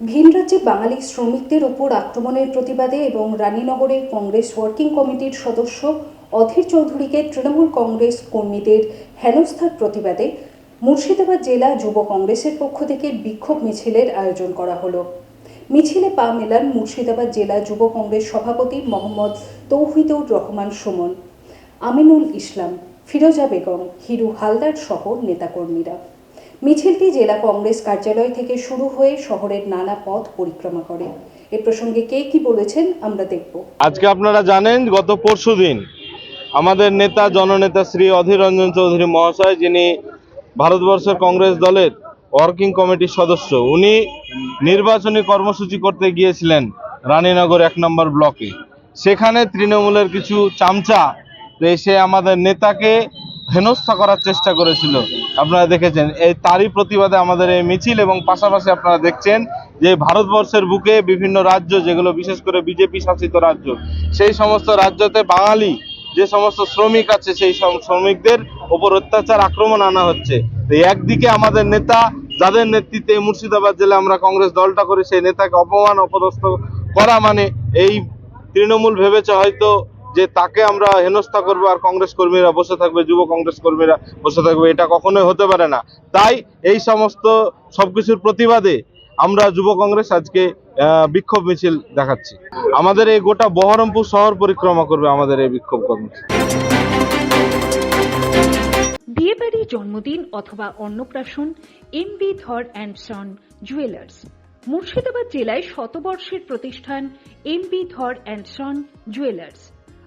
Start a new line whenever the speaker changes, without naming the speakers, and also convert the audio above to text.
ভিন রাজ্যে বাঙালি শ্রমিকদের ওপর আক্রমণের প্রতিবাদে এবং রানীনগরের কংগ্রেস ওয়ার্কিং কমিটির সদস্য অধীর চৌধুরীকে তৃণমূল কংগ্রেস কর্মীদের হেনস্থার প্রতিবাদে মুর্শিদাবাদ জেলা যুব কংগ্রেসের পক্ষ থেকে বিক্ষোভ মিছিলের আয়োজন করা হলো। মিছিলে পা মেলান মুর্শিদাবাদ জেলা যুব কংগ্রেস সভাপতি মোহাম্মদ তৌহিদুর রহমান সুমন, আমিনুল ইসলাম, ফিরোজা বেগম, হিরু হালদার সহ নেতাকর্মীরা। মিছিলটি জেলা কংগ্রেস কার্যালয় থেকে শুরু হয়ে শহরের নানা পথ পরিক্রমা করে। এ প্রসঙ্গে কে কি বলেছেন আমরা দেখব।
আজকে আপনারা জানেন, গত পরশু দিন আমাদের নেতা, জননেতা শ্রী অধীর রঞ্জন চৌধুরী মহাশয়, যিনি ভারতবর্ষের কংগ্রেস দলের ওয়ার্কিং কমিটির সদস্য, উনি নির্বাচনী কর্মসূচি করতে গিয়েছিলেন রানীনগর এক নম্বর ব্লকে। সেখানে তৃণমূলের কিছু চামচা এসে আমাদের নেতাকে হেনস্থা করার চেষ্টা করেছিল। আপনারা দেখেছেন, এই তারই প্রতিবাদে আমাদের এই মিছিল এবং পাশাপাশি আপনারা দেখছেন যে ভারতবর্ষের বুকে বিভিন্ন রাজ্য, যেগুলো বিশেষ করে বিজেপি শাসিত রাজ্য, সেই সমস্ত রাজ্যতে বাঙালি যে সমস্ত শ্রমিক আছে, সেই শ্রমিকদের ওপর অত্যাচার, আক্রমণ আনা হচ্ছে। তো একদিকে আমাদের নেতা, যাদের নেতৃত্বে মুর্শিদাবাদ জেলা আমরা কংগ্রেস দলটা করে, সেই নেতাকে অপমান, অপদস্থ করা মানে এই তৃণমূল ভেবেছে হয়তো যে তাকে আমরা হেনস্থা করব আর কংগ্রেস কর্মীরা বসে থাকবে, যুব কংগ্রেস কর্মীরা বসে থাকবে, এটা কখনোই হতে পারে না। তাই এই সমস্ত সবকিছুর প্রতিবাদে আমরা যুব কংগ্রেস আজকে বিক্ষোভ মিছিল দেখাচ্ছি। আমাদের এই গোটা বহরমপুর শহর পরিক্রমা করবে আমাদের এই বিক্ষোভ কর্মসূচি
বিয়েবাড়ি জন্মদিন অথবা অন্নপ্রাশন M B Dhar and son jewellers. Murshidabad জেলায় শতবর্ষের প্রতিষ্ঠান M B Dhar and son jewellers.